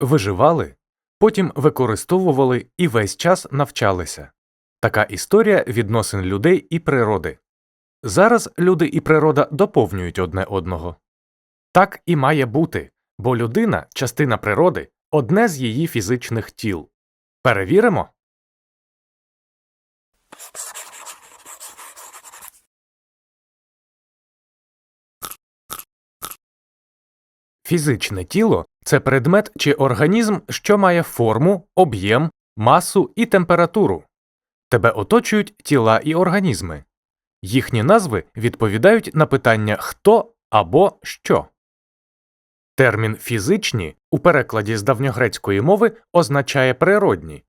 Виживали, потім використовували і весь час навчалися. Така історія відносин людей і природи. Зараз люди і природа доповнюють одне одного. Так і має бути, бо людина частина природи, одне з її фізичних тіл. Перевіримо? Фізичне тіло це предмет чи організм, що має форму, об'єм, масу і температуру. Тебе оточують тіла і організми. Їхні назви відповідають на питання хто або що. Термін фізичні у перекладі з давньогрецької мови означає природні.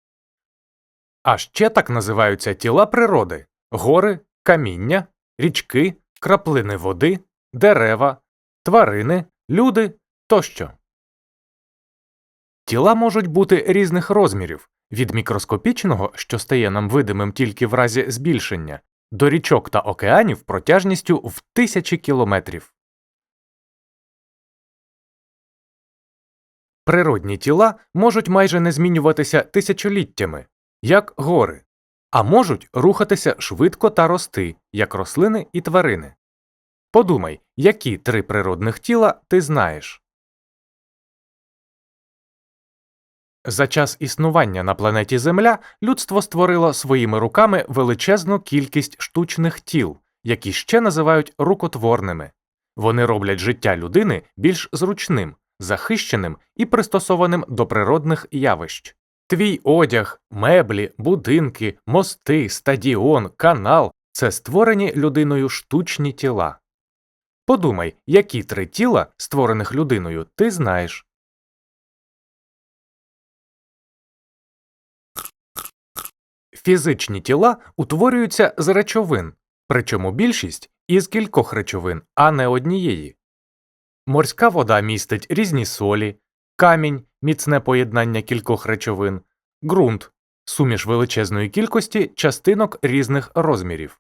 А ще так називаються тіла природи гори, каміння, річки, краплини води, дерева, тварини, люди тощо. Тіла можуть бути різних розмірів від мікроскопічного, що стає нам видимим тільки в разі збільшення, до річок та океанів протяжністю в тисячі кілометрів. Природні тіла можуть майже не змінюватися тисячоліттями, як гори, а можуть рухатися швидко та рости, як рослини і тварини. Подумай, які три природних тіла ти знаєш. За час існування на планеті Земля людство створило своїми руками величезну кількість штучних тіл, які ще називають рукотворними. Вони роблять життя людини більш зручним, захищеним і пристосованим до природних явищ. Твій одяг, меблі, будинки, мости, стадіон, канал це створені людиною штучні тіла. Подумай, які три тіла, створених людиною, ти знаєш. Фізичні тіла утворюються з речовин, причому більшість із кількох речовин, а не однієї. Морська вода містить різні солі, камінь міцне поєднання кількох речовин, ґрунт суміш величезної кількості частинок різних розмірів.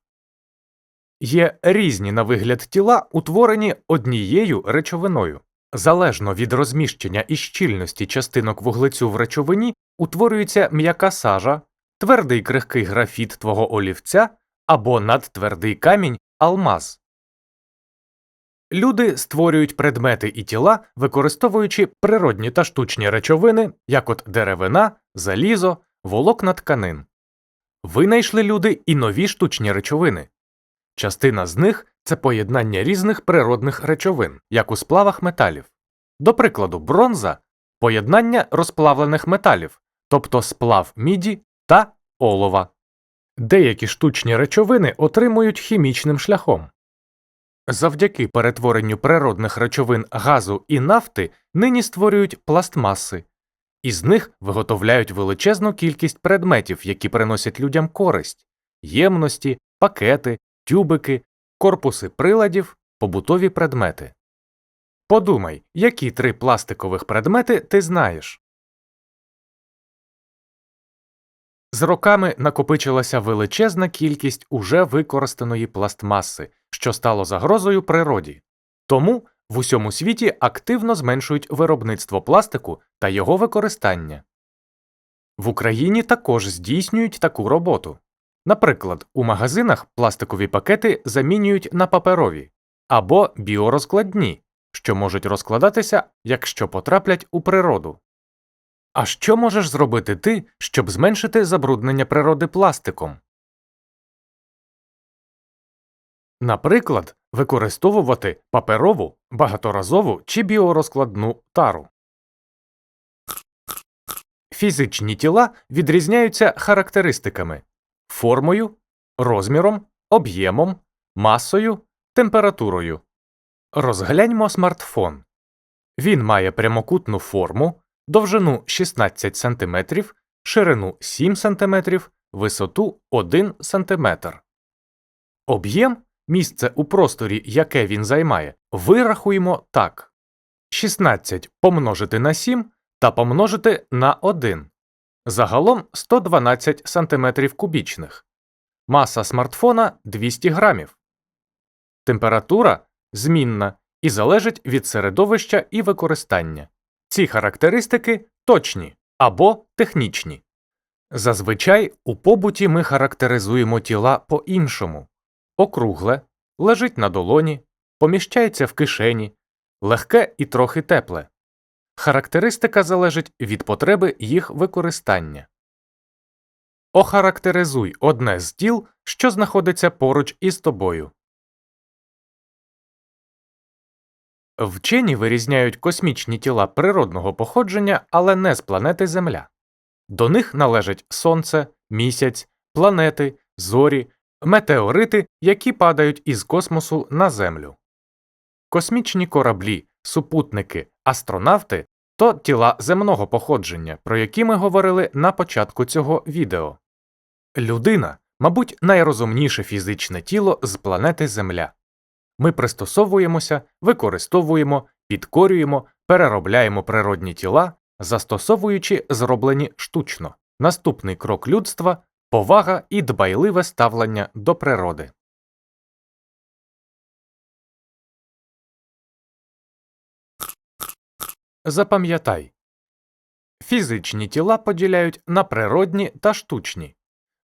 Є різні на вигляд тіла, утворені однією речовиною. Залежно від розміщення і щільності частинок вуглецю в речовині утворюється м'яка сажа, твердий крихкий графіт твого олівця або надтвердий камінь алмаз. Люди створюють предмети і тіла, використовуючи природні та штучні речовини, як от деревина, залізо, волокна тканин. Винайшли люди і нові штучні речовини. Частина з них це поєднання різних природних речовин, як у сплавах металів. До прикладу, бронза поєднання розплавлених металів, тобто сплав міді та олова. Деякі штучні речовини отримують хімічним шляхом. Завдяки перетворенню природних речовин газу і нафти нині створюють пластмаси, із них виготовляють величезну кількість предметів, які приносять людям користь ємності, пакети, тюбики, корпуси приладів, побутові предмети. Подумай, які три пластикових предмети ти знаєш. З роками накопичилася величезна кількість уже використаної пластмаси, що стало загрозою природі. Тому в усьому світі активно зменшують виробництво пластику та його використання. В Україні також здійснюють таку роботу. Наприклад, у магазинах пластикові пакети замінюють на паперові або біорозкладні, що можуть розкладатися, якщо потраплять у природу. А що можеш зробити ти, щоб зменшити забруднення природи пластиком? Наприклад, використовувати паперову, багаторазову чи біорозкладну тару. Фізичні тіла відрізняються характеристиками формою, розміром, об'ємом, масою, температурою. Розгляньмо смартфон. Він має прямокутну форму, довжину 16 см, ширину 7 см, висоту 1 см. Об'єм місце у просторі, яке він займає, вирахуємо так 16 помножити на 7 та помножити на 1. Загалом 112 см кубічних. Маса смартфона 200 грамів. Температура змінна і залежить від середовища і використання. Ці характеристики точні або технічні. Зазвичай у побуті ми характеризуємо тіла по-іншому округле, лежить на долоні, поміщається в кишені, легке і трохи тепле. Характеристика залежить від потреби їх використання. Охарактеризуй одне з тіл, що знаходиться поруч із тобою. Вчені вирізняють космічні тіла природного походження, але не з планети Земля. До них належать Сонце, місяць, планети, зорі, метеорити, які падають із космосу на Землю. Космічні кораблі, супутники, астронавти то тіла земного походження, про які ми говорили на початку цього відео. Людина, мабуть, найрозумніше фізичне тіло з планети Земля. Ми пристосовуємося, використовуємо, підкорюємо, переробляємо природні тіла, застосовуючи зроблені штучно. Наступний крок людства повага і дбайливе ставлення до природи. Запам'ятай фізичні тіла поділяють на природні та штучні.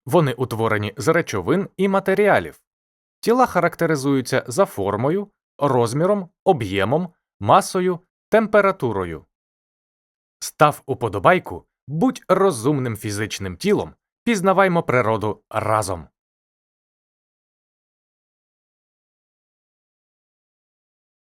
Вони утворені з речовин і матеріалів. Тіла характеризуються за формою, розміром, об'ємом, масою, температурою. Став уподобайку, будь розумним фізичним тілом, пізнаваймо природу разом.